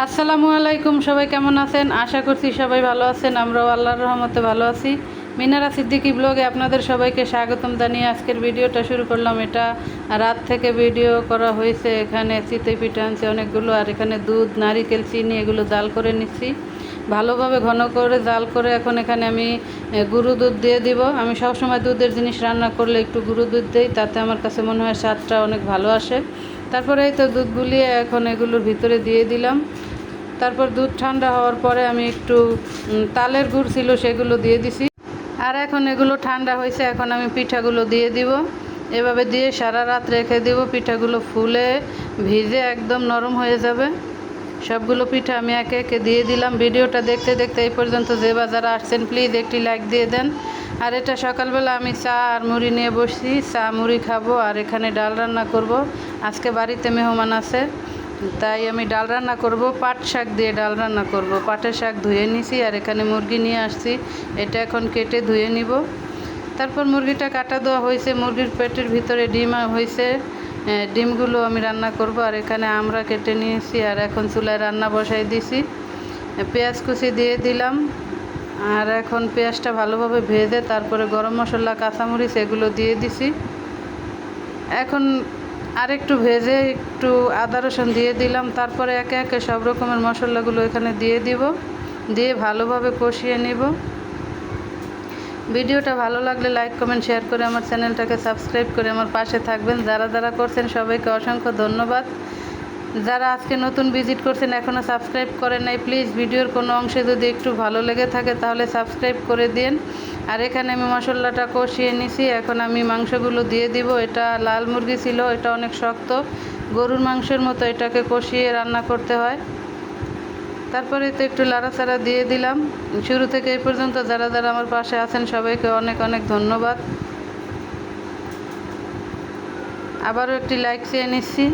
আসসালামু আলাইকুম, সবাই কেমন আছেন? আশা করছি সবাই ভালো আছেন, আমরাও আল্লাহর রহমতে ভালো আছি। মিনারা সিদ্দিকি ব্লগে আপনাদের সবাইকে স্বাগতম জানিয়ে আজকের ভিডিওটা শুরু করলাম। এটা রাত থেকে ভিডিও করা হয়েছে, এখানে চিতই পিঠা আনছি অনেকগুলো, আর এখানে দুধ, নারিকেল, চিনি এগুলো জাল করে নিচ্ছি। ভালোভাবে ঘন করে জাল করে এখন এখানে আমি গুঁড়ো দুধ দিয়ে দিব। আমি সবসময় দুধের জিনিস রান্না করলে একটু গুঁড়ো দুধ দিই, তাতে আমার কাছে মনে হয় স্বাদটা অনেক ভালো আসে। তারপরে তো দুধ গুলিয়ে এখন এগুলোর ভিতরে দিয়ে দিলাম। তারপর দুধ ঠান্ডা হওয়ার পরে আমি একটু তালের গুড় ছিল সেগুলো দিয়ে দিছি। আর এখন এগুলো ঠান্ডা হয়েছে, এখন আমি পিঠাগুলো দিয়ে দিব। এভাবে দিয়ে সারা রাত রেখে দিব, পিঠাগুলো ফুলে, ভিজে একদম নরম হয়ে যাবে। সবগুলো পিঠা আমি একে একে দিয়ে দিলাম। ভিডিওটা দেখতে দেখতে এই পর্যন্ত যে বাজারে আসছেন প্লিজ একটি লাইক দিয়ে দেন। আর এটা সকালবেলা আমি চা আর মুড়ি নিয়ে বসছি। চা, মুড়ি খাব আর এখানে ডাল রান্না করব। আজকে বাড়িতে মেহমান আছে, তাই আমি ডাল রান্না করব। পাট শাক দিয়ে ডাল রান্না করব। পাটের শাক ধুয়ে নিছি আর এখানে মুরগি নিয়ে আসছি। এটা এখন কেটে ধুয়ে নিব। তারপর মুরগিটা কাটা দেওয়া হয়েছে। মুরগির পেটের ভিতরে ডিম হয়েছে। ডিমগুলো আমি রান্না করব। আর এখানে আমরা কেটে নিয়েছি আর এখন চুলায় রান্না বসাই দিছি। পেঁয়াজ কুচি দিয়ে দিলাম। আর এখন পেঁয়াজটা ভালোভাবে ভেজে তারপরে গরম মশলা, কাঁচামরিচ এগুলো দিয়ে দিছি। এখন আর একটু ভেজে একটু আদা রসুন দিয়ে দিলাম, তারপরে একে একে সব রকমের মশলাগুলো এখানে দিয়ে দিব, দিয়ে ভালোভাবে কষিয়ে নিব। ভিডিওটা ভালো লাগলে লাইক, কমেন্ট, শেয়ার করে আমার চ্যানেলটাকে সাবস্ক্রাইব করে আমার পাশে থাকবেন। যারা যারা করছেন সবাইকে অসংখ্য ধন্যবাদ। যারা আজকে নতুন ভিজিট করছেন এখনও সাবস্ক্রাইব করেন নাই, প্লিজ ভিডিওর কোনো অংশে যদি একটু ভালো লেগে থাকে তাহলে সাবস্ক্রাইব করে দিন আর এখানে আমি মশলাটা কষিয়ে নিছি, এখন আমি মাংসগুলো দিয়ে দিব। এটা লাল মুরগি ছিল, এটা অনেক শক্ত। গরুর মাংসের মতো এটাকে কষিয়ে রান্না করতে হয়। তারপরে তো একটু লাড়াচাড়া দিয়ে দিলাম। শুরু থেকে এই পর্যন্ত যারা যারা আমার পাশে আছেন, সবাইকে অনেক অনেক ধন্যবাদ। আবারও একটি লাইক চেয়ে নিচ্ছি।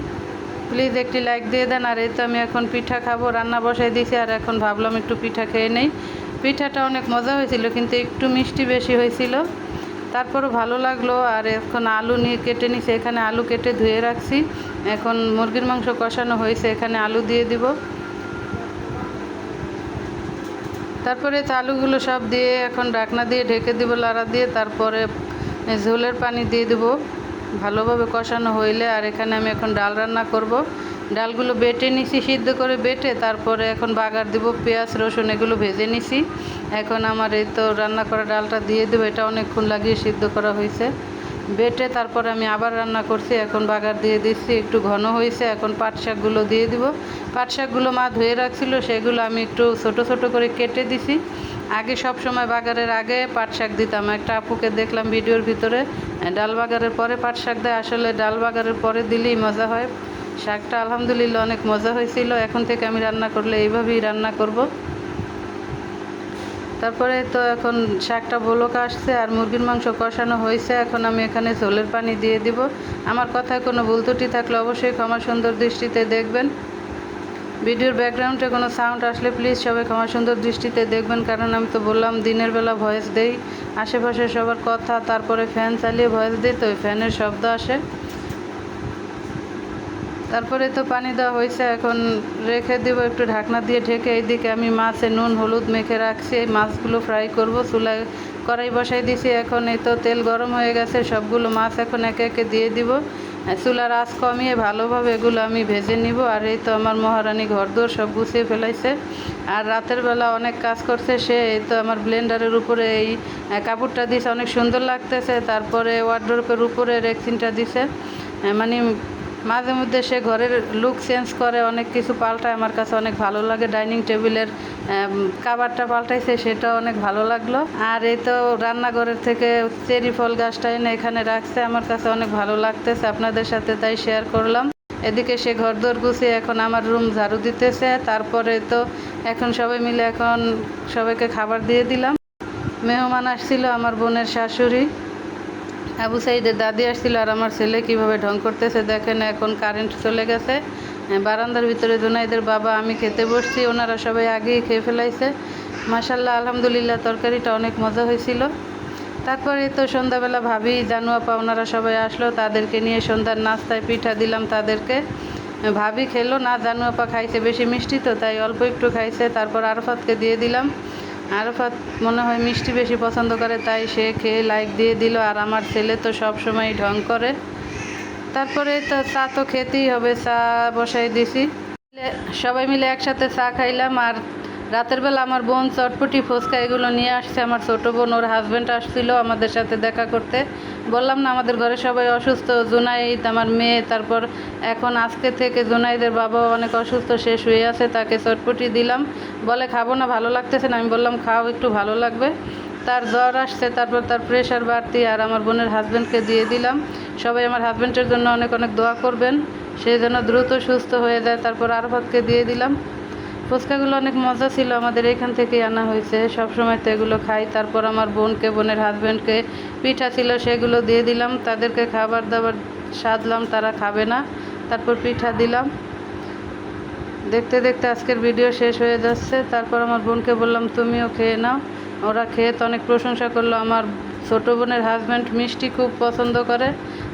প্লিজ একটি লাইক দিয়ে দেন, আর এই তো আমি এখন পিঠা খাব, রান্না বসাই দিয়েছি আর এখন ভাবলাম একটু পিঠা খেয়ে নেই। পিঠাটা অনেক মজা হয়েছিল, কিন্তু একটু মিষ্টি বেশি হয়েছিল। তারপরও ভালো লাগল, আর এখন আলু নিয়ে কেটে নিছি, এখানে আলু কেটে ধুয়ে রাখছি। এখন মুরগির মাংস কষানো হয়েছে, এখানে আলু দিয়ে দিব। তারপরে আলুগুলো সব দিয়ে এখন ডাকনা দিয়ে ঢেকে দিব, লাড়া দিয়ে, তারপরে ঝোলের পানি দিয়ে দেব। ভালোভাবে কষানো হইলে আর এখানে আমি এখন ডাল রান্না করব। ডালগুলো বেটে নিছি, সিদ্ধ করে বেটে তারপরে এখন বাগার দিব, পেঁয়াজ, রসুন এগুলো ভেজে নিছি। এখন আমার এই তো রান্না করা ডালটা দিয়ে দেবো, এটা অনেকক্ষণ লাগিয়ে সিদ্ধ করা হয়েছে। বেটে তারপরে আমি আবার রান্না করছি। এখন বাগার দিয়ে দিচ্ছি, একটু ঘন হয়েছে, এখন পাট শাকগুলো দিয়ে দিব। পাট শাকগুলো মা ধুয়ে রাখছিল, সেগুলো আমি একটু ছোট ছোট করে কেটে দিছি। আগে সব সময় বাগারের আগে পাট শাক দিতাম। একটা আপুকে দেখলাম ভিডিওর ভিতরে, ডাল বাগারের পরে পাট শাক দেয়, আসলে ডাল বাগারের পরে দিলেই মজা হয়। শাকটা আলহামদুলিল্লাহ অনেক মজা হয়েছিল। এখন থেকে আমি রান্না করলে এইভাবেই রান্না করব। তারপরে তো এখন শাকটা বলক আসছে আর মুরগির মাংস কষানো হয়েছে, এখন আমি এখানে ঝোলের পানি দিয়ে দিব। আমার কথায় কোনো ভুল ত্রুটি থাকলে অবশ্যই ক্ষমা সুন্দর দৃষ্টিতে দেখবেন। ভিডিওর ব্যাকগ্রাউন্ডে কোনো সাউন্ড আসলে প্লিজ সবাই ক্ষমা সুন্দর দৃষ্টিতে দেখবেন, কারণ আমি তো বললাম দিনের বেলা ভয়েস দেই। আশেপাশে সবার কথা, তারপরে ফ্যান চালিয়ে ভয়েস দিই, তো ওই ফ্যানের শব্দ আসে। তারপরে তো পানি দেওয়া হয়েছে, এখন রেখে দিব, একটু ঢাকনা দিয়ে ঢেকে এইদিকে আমি মাছে নুন, হলুদ মেখে রাখছি এই মাছগুলো ফ্রাই করব, চুলায় কড়াই বসাই দিছি, এখন এই তো তেল গরম হয়ে গেছে, সবগুলো মাছ এখন একে একে দিয়ে দিব। চুলার আঁচ কমিয়ে ভালোভাবে এগুলো আমি ভেজে নিব, আর এই তো আমার মহারানী ঘরদোর সব গুছিয়ে ফেলাইছে। আর রাতের বেলা অনেক কাজ করছে, সে এই তো আমার ব্লেন্ডারের উপরে এই কাপড়টা দিছে, অনেক সুন্দর লাগতেছে, তারপরে ওয়ার্ড্রোপের উপরে রেক্সিনটা দিছে। মানে মাঝে মধ্যে সে ঘরের লুক চেঞ্জ করে, অনেক কিছু পাল্টায়, আমার কাছে অনেক ভালো লাগে। ডাইনিং টেবিলের কাবারটা পাল্টাইছে সেটা অনেক ভালো লাগল। আর এই তো রান্নাঘরের থেকে চেরি ফল গাছটা এনে এখানে রাখছে, আমার কাছে অনেক ভালো লাগতেছে, আপনাদের সাথে তাই শেয়ার করলাম। এদিকে সে ঘর দোর গুছিয়ে এখন আমার রুম ঝাড়ু দিতেছে, তারপরে তো এখন সবাই মিলে এখন সবাইকে খাবার দিয়ে দিলাম। মেহমান আসছিল, আমার বোনের শাশুড়ি। আবু সাইদের দাদি আসছিল আর আমার ছেলে কীভাবে ঢং করতেছে দেখেন এখন কারেন্ট চলে গেছে। হ্যাঁ, বারান্দার ভিতরে জোনাইদের বাবা আমি খেতে বসছি ওনারা সবাই আগেই খেয়ে ফেলাইছে। মাসাল্লাহ আলহামদুলিল্লাহ তরকারিটা অনেক মজা হয়েছিল। তারপরে তো সন্ধ্যাবেলা ভাবি জানুয়াপা ওনারা সবাই আসলো তাদেরকে নিয়ে সন্ধ্যার নাস্তায় পিঠা দিলাম তাদেরকে। ভাবি খেলো না জানু খাইছে বেশি মিষ্টি তো তাই অল্প একটু খাইছে তারপর আরফাতকে দিয়ে দিলাম। আরফাত মনে হয় মিষ্টি বেশি পছন্দ করে, তাই সে খেয়ে লাইক দিয়ে দিল। আর আমার ছেলে তো সব সময় ঢং করে। তারপরে তো চা তো খেতেই হবে, চা বসাই দিছি। সবাই মিলে একসাথে চা খাইলাম। আর রাতের বেলা আমার বোন চটপটি ফুচকা এগুলো নিয়ে আসছে। আমার ছোট বোন, ওর হাজব্যান্ড আসছিল আমাদের সাথে দেখা করতে। বললাম না, আমাদের ঘরে সবাই অসুস্থ। জুনাইদ আমার মেয়ে, তারপর এখন আজকে থেকে জুনাইদের বাবা অনেক অসুস্থ সে শুয়ে আছে, তাকে চটপটি দিলাম। বলে, খাব না, ভালো লাগতেছে না। আমি বললাম, খাও, একটু ভালো লাগবে। তার জ্বর আসছে, তারপর তার প্রেশার বাড়তি, আর আমার বোনের হাজব্যান্ডকে দিয়ে দিলাম। সবাই আমার হাজব্যান্ডের জন্য অনেক অনেক দোয়া করবেন। সে যেন দ্রুত সুস্থ হয়ে যায়, তারপর আরফাতকে দিয়ে দিলাম। ফুচকাগুলো অনেক মজা ছিল, আমাদের এখান থেকেই আনা হয়েছে। সব সময় তো এগুলো খাই। তারপর আমার বোনকে, বোনের হাজব্যান্ডকে পিঠা ছিল, সেগুলো দিয়ে দিলাম। তাদেরকে খাবার দাবার সাজলাম, তারা খাবে না। তারপর পিঠা দিলাম। দেখতে দেখতে আজকের ভিডিও শেষ হয়ে যাচ্ছে। তারপর আমার বোনকে বললাম, তুমিও খেয়ে নাও। ওরা খেয়ে তো অনেক প্রশংসা করল। আমার ছোটো বোনের হাজব্যান্ড মিষ্টি খুব পছন্দ করে।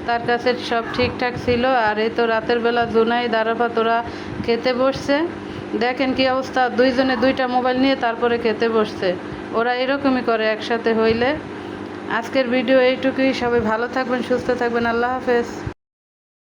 তার কাছে সব ঠিকঠাক ছিল। আর এই তো রাতের বেলা জুনাই দারাফা তোরা খেতে বসছে। দেখেন কি অবস্থা, দুইজনে দুইটা মোবাইল নিয়ে তারপরে খেতে বসছে। ওরা এরকমই করে একসাথে হইলে। আজকের ভিডিও এইটুকুই, সবাই ভালো থাকবেন, সুস্থ থাকবেন, আল্লাহ হাফেজ।